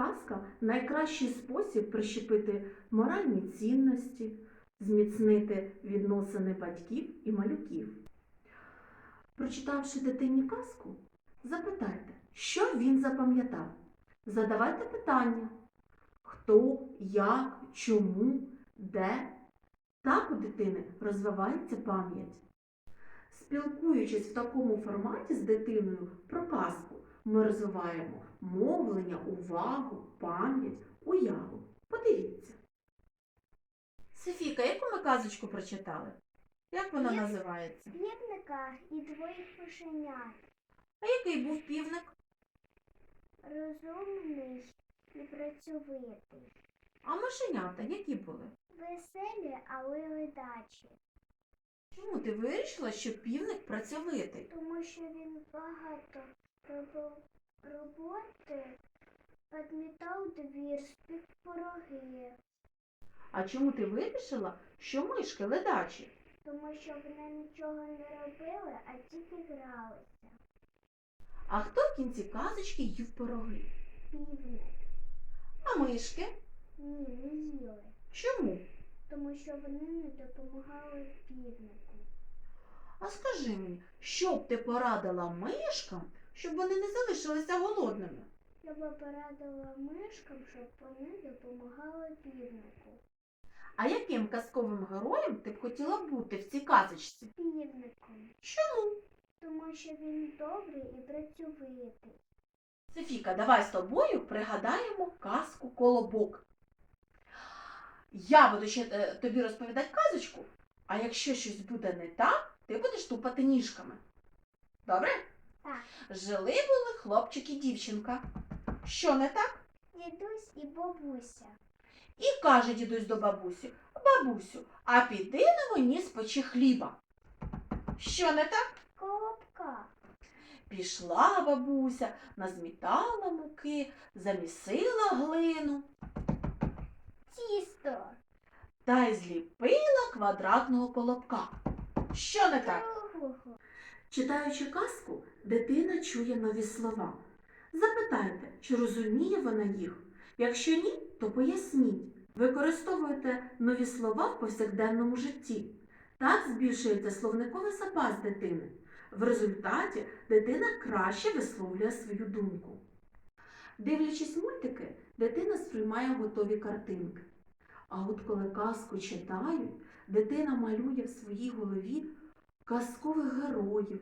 Казка найкращий спосіб прищепити моральні цінності, зміцнити відносини батьків і малюків. Прочитавши дитині казку, запитайте, що він запам'ятав. Задавайте питання: хто, як, чому, де. Так у дитини розвивається пам'ять. Спілкуючись в такому форматі з дитиною про казку, ми розвиваємо мовлення, увагу, пам'ять, уяву. Подивіться. Софіка, яку ми казочку прочитали? Як вона Я- називається? Півника і двоє кошенят. А який був півник? Розумний і працьовитий. А мишенята які були? Веселі, але ледачі. Чому ти вирішила, що півник працьовитий? Тому що він багато роботи, підмітав двір, спік пироги. А чому ти вирішила, що мишки ледачі? Тому що вони нічого не робили, а тільки гралися. А хто в кінці казочки їв пироги? Півник. А мишки? Ні, не їли. Чому? Тому що вони не допомагали півнику. А скажи мені, що б ти порадила мишкам, щоб вони не залишилися голодними? Я би порадила мишкам, щоб вони допомагали півнику. А яким казковим героєм ти б хотіла бути в цій казочці? Півником. Чому? Тому що він добрий і працьовитий. Софіка, давай з тобою пригадаємо казку колобок. Я буду ще е, тобі розповідати казочку, а якщо щось буде не так, ти будеш тупати ніжками. Добре? Так. Жили були хлопчик і дівчинка. Що не так? Дідусь і бабуся. І каже дідусь до бабусі: Бабусю, а піди на мені спечи хліба. Що не так? Колобка. Пішла бабуся, назмітала муки, замісила глину Тісто. та й зліпила квадратного колобка. Що не так? Читаючи казку, дитина чує нові слова. Запитайте, чи розуміє вона їх. Якщо ні, то поясніть. Використовуйте нові слова в повсякденному житті. Так збільшується словниковий запас дитини. В результаті дитина краще висловлює свою думку. Дивлячись мультики, дитина сприймає готові картинки. А от коли казку читають, дитина малює в своїй голові казкових героїв,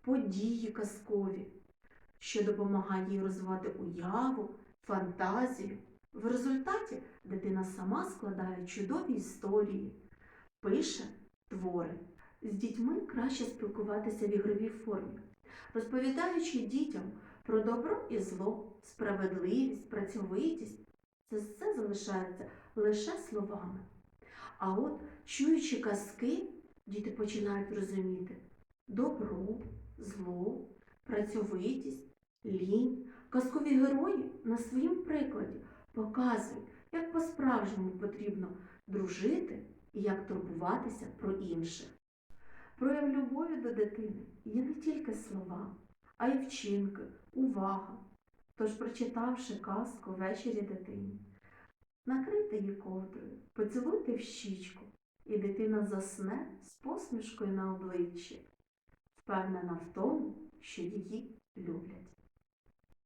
події казкові, що допомагає їй розвивати уяву, фантазію. В результаті дитина сама складає чудові історії, пише твори. З дітьми краще спілкуватися в ігровій формі, розповідаючи дітям про добро і зло, справедливість, працьовитість. Це все залишається лише словами. А от, чуючи казки, діти починають розуміти добро, зло, працьовитість, лінь. Казкові герої на своїм прикладі показують, як по-справжньому потрібно дружити і як турбуватися про інших. Прояв любові до дитини є не тільки слова, а й вчинки, увага. Тож, прочитавши казку ввечері дитині, накрийте її ковдрою, поцілуйте в щічку, і дитина засне з посмішкою на обличчі, впевнена в тому, що її люблять.